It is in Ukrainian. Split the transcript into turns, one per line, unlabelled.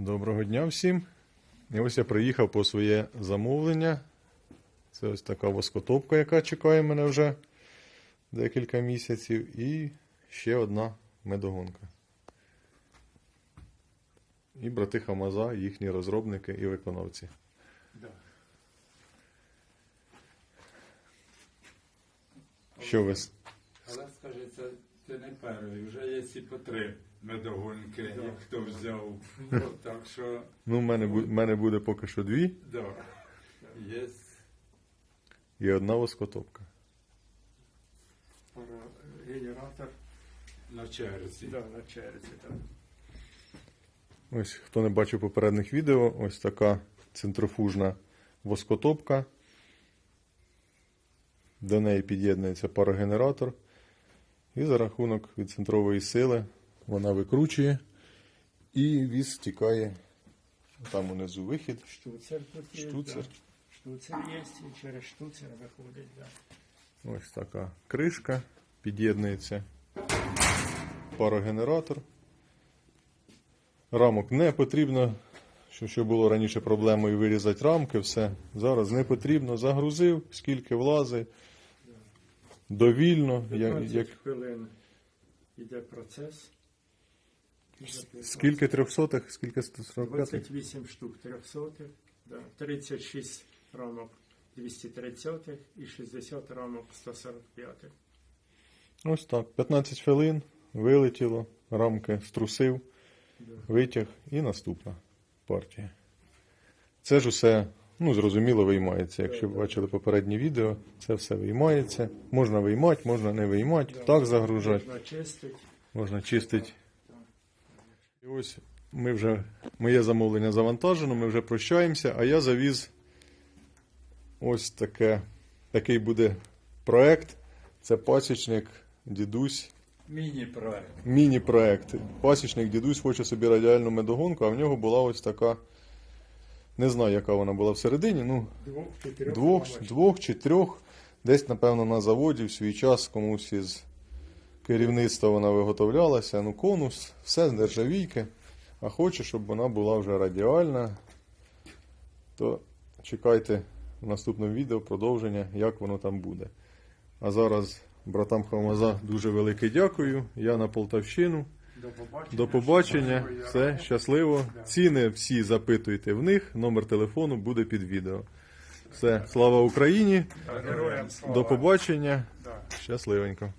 Доброго дня всім. І ось я приїхав по своє замовлення. Це ось така воскотопка, яка чекає мене вже декілька місяців. І ще одна медогонка. І брати Хамаза, їхні розробники і виконавці.
Да.
Що ви? с-
Але скажи, це, це не перший, вже є і по три медогонки, як хто взяв. От, так що,
Ну, в мене, бу- в мене буде поки що дві
да, є
і одна воскотопка.
Пара- Генератор
на черзі.
да, на черзі. Так.
Ось, хто не бачив попередніх відео, ось така центрофужна воскотопка. До неї під'єднується парогенератор. І за рахунок відцентрової сили вона викручує і віз стікає. Там унизу вихід.
Штуцер тут є.
Штуцер.
Да. Штуцер є, і через штуцер виходить. Да.
Ось така кришка. Під'єднується парогенератор. Рамок не потрібно. Що, що було раніше проблемою вирізати рамки, все. Зараз не потрібно. Загрузив, скільки влазить. Довільно. Я,
15
як,
хвилин йде процес.
Скільки трьохсотих, скільки 145?
28 штук 300, да. 36 рамок 230 і 60 рамок 145.
Ось так. 15 хвилин, вилетіло, рамки струсив,
Да.
витяг і наступна партія. Це ж усе, ну, зрозуміло, виймається. Якщо ви бачили попереднє відео, це все виймається. Можна виймати, можна не виймати, так загружати,
Можна чистити.
І ось ми вже, моє замовлення завантажено, ми вже прощаємося, а я завіз ось таке, такий буде проект. Це пасічник, дідусь.
Міні-проект.
Міні-проект. Пасічник дідусь хоче собі радіальну медогонку, а в нього була ось така. Не знаю, яка вона була всередині. Ну,
Двох чи трьох
двох, двох чи трьох. Десь, напевно, на заводі в свій час комусь із керівництва вона виготовлялася. Ну, конус, все з нержавійки. А хоче, щоб вона була вже радіальна. То чекайте в наступному відео продовження, як воно там буде. А зараз братам Хамаза дуже велике дякую. Я на Полтавщину.
До побачення.
До побачення. Все щасливо. Ціни всі запитуйте в них. Номер телефону буде під відео. Все, слава Україні.
Героям слава.
До побачення.
Да.
Щасливенько.